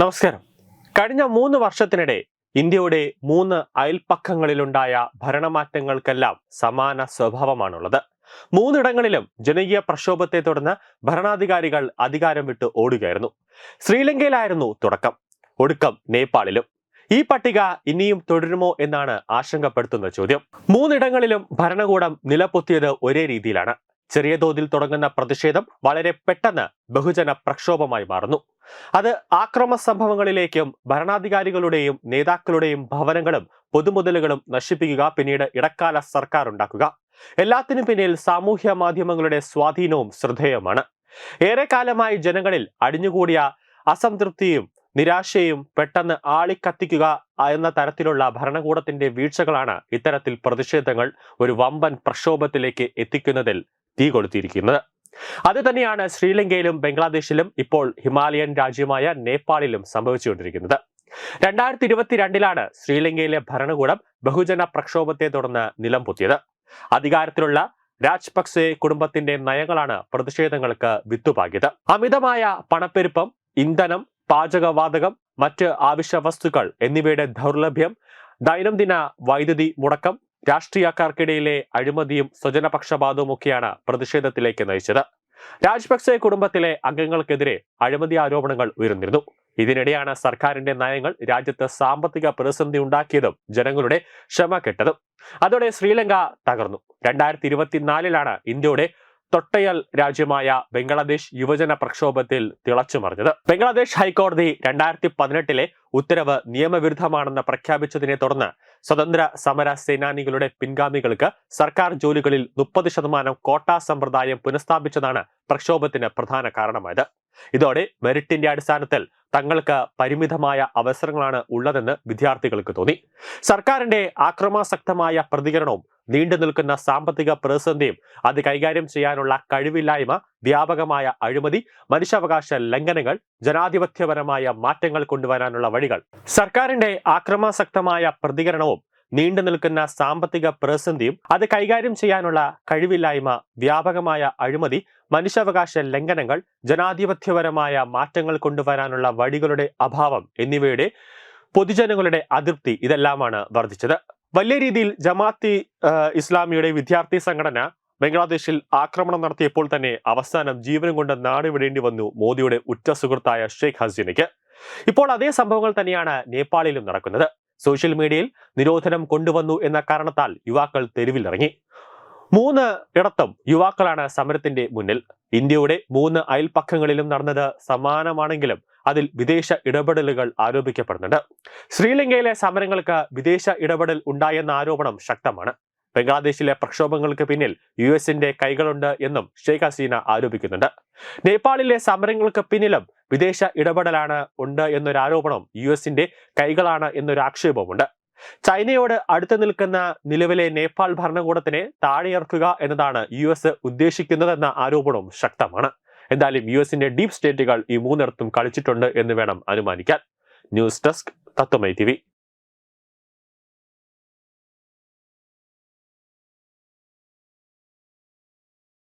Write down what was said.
നമസ്കാരം. കഴിഞ്ഞ മൂന്ന് വർഷത്തിനിടെ ഇന്ത്യയുടെ മൂന്ന് അയൽപ്പക്കങ്ങളിലുണ്ടായ ഭരണമാറ്റങ്ങൾക്കെല്ലാം സമാന സ്വഭാവമാണുള്ളത്. മൂന്നിടങ്ങളിലും ജനകീയ പ്രക്ഷോഭത്തെ തുടർന്ന് ഭരണാധികാരികൾ അധികാരം വിട്ട് ഓടുകയായിരുന്നു. ശ്രീലങ്കയിലായിരുന്നു തുടക്കം ഒടുക്കം നേപ്പാളിലും. ഈ പട്ടിക ഇനിയും തുടരുമോ എന്നാണ് ആശങ്കപ്പെടുത്തുന്ന ചോദ്യം. മൂന്നിടങ്ങളിലും ഭരണകൂടം നിലപൊത്തിയത് ഒരേ രീതിയിലാണ്. ചെറിയ തോതിൽ തുടങ്ങുന്ന പ്രതിഷേധം വളരെ പെട്ടെന്ന് ബഹുജന പ്രക്ഷോഭമായി മാറുന്നു. അത് ആക്രമ സംഭവങ്ങളിലേക്കും ഭരണാധികാരികളുടെയും നേതാക്കളുടെയും ഭവനങ്ങളും പൊതുമുതലുകളും നശിപ്പിക്കുക പിന്നീട് ഇടക്കാല സർക്കാർ ഉണ്ടാക്കുക. എല്ലാത്തിനും പിന്നിൽ സാമൂഹ്യ മാധ്യമങ്ങളുടെ സ്വാധീനവും ശ്രദ്ധേയമാണ് ഏറെക്കാലമായി ജനങ്ങളിൽ അടിഞ്ഞുകൂടിയ അസംതൃപ്തിയും നിരാശയും പെട്ടെന്ന് ആളിക്കത്തിക്കുക എന്ന തരത്തിലുള്ള ഭരണകൂടത്തിന്റെ വീഴ്ചകളാണ് ഇത്തരത്തിൽ പ്രതിഷേധങ്ങൾ ഒരു വമ്പൻ പ്രക്ഷോഭത്തിലേക്ക് എത്തിക്കുന്നതിൽ തീ കൊളുത്തിയിരിക്കുന്നത് അത് തന്നെയാണ് ശ്രീലങ്കയിലും ബംഗ്ലാദേശിലും ഇപ്പോൾ ഹിമാലയൻ രാജ്യമായ നേപ്പാളിലും സംഭവിച്ചുകൊണ്ടിരിക്കുന്നത്. രണ്ടായിരത്തി ഇരുപത്തിരണ്ടിലാണ് ശ്രീലങ്കയിലെ ഭരണകൂടം ബഹുജന പ്രക്ഷോഭത്തെ തുടർന്ന് നിലം പൊത്തിയത്. അധികാരത്തിലുള്ള രാജ്പക്സെ കുടുംബത്തിന്റെ നയങ്ങളാണ് പ്രതിഷേധങ്ങൾക്ക് വിത്തുപാകിയത്. അമിതമായ പണപ്പെരുപ്പം ഇന്ധനം പാചകവാതകം മറ്റ് ആവശ്യ വസ്തുക്കൾ എന്നിവയുടെ ദൗർലഭ്യം ദൈനംദിന വൈദ്യുതി മുടക്കം രാഷ്ട്രീയക്കാർക്കിടയിലെ അഴിമതിയും സ്വജനപക്ഷപാതവും ഒക്കെയാണ് പ്രതിഷേധത്തിലേക്ക് നയിച്ചത്. രാജപക്സെ കുടുംബത്തിലെ അംഗങ്ങൾക്കെതിരെ അഴിമതി ആരോപണങ്ങൾ ഉയർന്നിരുന്നു. ഇതിനിടെയാണ് സർക്കാരിന്റെ നയങ്ങൾ രാജ്യത്ത് സാമ്പത്തിക പ്രതിസന്ധി ഉണ്ടാക്കിയതും ജനങ്ങളുടെ ക്ഷമ കെട്ടതും. അതോടെ ശ്രീലങ്ക തകർന്നു. രണ്ടായിരത്തി ഇരുപത്തിനാലിലാണ് ഇന്ത്യയുടെ തൊട്ടയൽ രാജ്യമായ ബംഗ്ലാദേശ് യുവജന പ്രക്ഷോഭത്തിൽ തിളച്ചുമറിഞ്ഞത് ബംഗ്ലാദേശ് ഹൈക്കോടതി രണ്ടായിരത്തി പതിനെട്ടിലെ ഉത്തരവ് നിയമവിരുദ്ധമാണെന്ന് പ്രഖ്യാപിച്ചതിനെ തുടർന്ന് സ്വതന്ത്ര സമര സേനാനികളുടെ പിൻഗാമികൾക്ക് സർക്കാർ ജോലികളിൽ മുപ്പത് ശതമാനം കോട്ടാ സമ്പ്രദായം പുനഃസ്ഥാപിച്ചതാണ് പ്രക്ഷോഭത്തിന് പ്രധാന കാരണമായത്. ഇതോടെ മെറിറ്റിന്റെ അടിസ്ഥാനത്തിൽ തങ്ങൾക്ക് പരിമിതമായ അവസരങ്ങളാണ് ഉള്ളതെന്ന് വിദ്യാർത്ഥികൾക്ക് തോന്നി. സർക്കാരിന്റെ ആക്രമാസക്തമായ പ്രതികരണവും നീണ്ടു നിൽക്കുന്ന സാമ്പത്തിക പ്രതിസന്ധിയും അത് കൈകാര്യം ചെയ്യാനുള്ള കഴിവില്ലായ്മ വ്യാപകമായ അഴിമതി മനുഷ്യാവകാശ ലംഘനങ്ങൾ ജനാധിപത്യപരമായ മാറ്റങ്ങൾ കൊണ്ടുവരാനുള്ള വഴികൾ. സർക്കാരിന്റെ ആക്രമാസക്തമായ പ്രതികരണവും നീണ്ടു നിൽക്കുന്ന സാമ്പത്തിക പ്രതിസന്ധിയും അത് കൈകാര്യം ചെയ്യാനുള്ള കഴിവില്ലായ്മ വ്യാപകമായ അഴിമതി മനുഷ്യാവകാശ ലംഘനങ്ങൾ ജനാധിപത്യപരമായ മാറ്റങ്ങൾ കൊണ്ടുവരാനുള്ള വഴികളുടെ അഭാവം എന്നിവയുടെ പൊതുജനങ്ങളുടെ അതൃപ്തി ഇതെല്ലാമാണ് വർദ്ധിച്ചത്. വലിയ രീതിയിൽ ജമാഅത്തി ഇസ്ലാമിയുടെ വിദ്യാർത്ഥി സംഘടന ബംഗ്ലാദേശിൽ ആക്രമണം നടത്തിയപ്പോൾ തന്നെ അവസാനം ജീവനം കൊണ്ട് നാടുവിടേണ്ടി വന്നു മോദിയുടെ ഉറ്റ സുഹൃത്തായ ഷെയ്ഖ് ഹസീനയ്ക്ക്. ഇപ്പോൾ അതേ സംഭവങ്ങൾ തന്നെയാണ് നേപ്പാളിലും നടക്കുന്നത്. സോഷ്യൽ മീഡിയയിൽ നിരോധനം കൊണ്ടുവന്നു എന്ന കാരണത്താൽ യുവാക്കൾ തെരുവിലിറങ്ങി. മൂന്ന് ഇടത്തും യുവാക്കളാണ് സമരത്തിന്റെ മുന്നിൽ. ഇന്ത്യയുടെ മൂന്ന് അയൽപക്കങ്ങളിലും നടന്നത് സമാനമാണെങ്കിലും അതിൽ വിദേശ ഇടപെടലുകൾ ആരോപിക്കപ്പെടുന്നുണ്ട്. ശ്രീലങ്കയിലെ സമരങ്ങൾക്ക് വിദേശ ഇടപെടൽ ഉണ്ടായെന്ന ആരോപണം ശക്തമാണ്. ബംഗ്ലാദേശിലെ പ്രക്ഷോഭങ്ങൾക്ക് പിന്നിൽ യു എസിന്റെ കൈകളുണ്ട് എന്നും ഷെയ്ഖ് ഹസീന ആരോപിക്കുന്നുണ്ട്. നേപ്പാളിലെ സമരങ്ങൾക്ക് പിന്നിലും വിദേശ ഇടപെടലാണ് ഉണ്ട് എന്നൊരു ആരോപണം യു എസിന്റെ കൈകളാണ് എന്നൊരു ആക്ഷേപമുണ്ട് ചൈനയോട് അടുത്ത് നിൽക്കുന്ന നിലവിലെ നേപ്പാൾ ഭരണകൂടത്തിനെ താഴെയിറക്കുക എന്നതാണ് യു എസ് ഉദ്ദേശിക്കുന്നതെന്ന ആരോപണം ശക്തമാണ്. എന്തായാലും യു എസിന്റെ ഡീപ് സ്റ്റേറ്റുകൾ ഈ മൂന്നിടത്തും കളിച്ചിട്ടുണ്ട് എന്ന് വേണം അനുമാനിക്കാൻ. ന്യൂസ് ഡെസ്ക് തത്വമൈ ടി